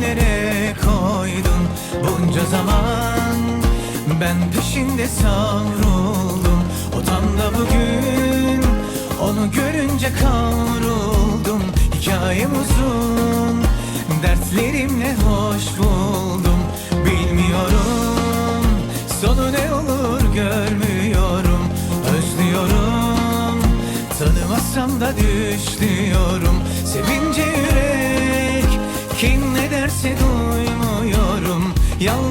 nereye koydun. Bunca zaman Ben peşinde savruldum. O tam da bugün Onu görünce kavruldum. Hikayem uzun Dertlerimle hoş buldum. Bilmiyorum Sonu ne olur görmüyorum. Özlüyorum Tanımasam da düşlüyorum Kim ne derse duymuyorum Yalnız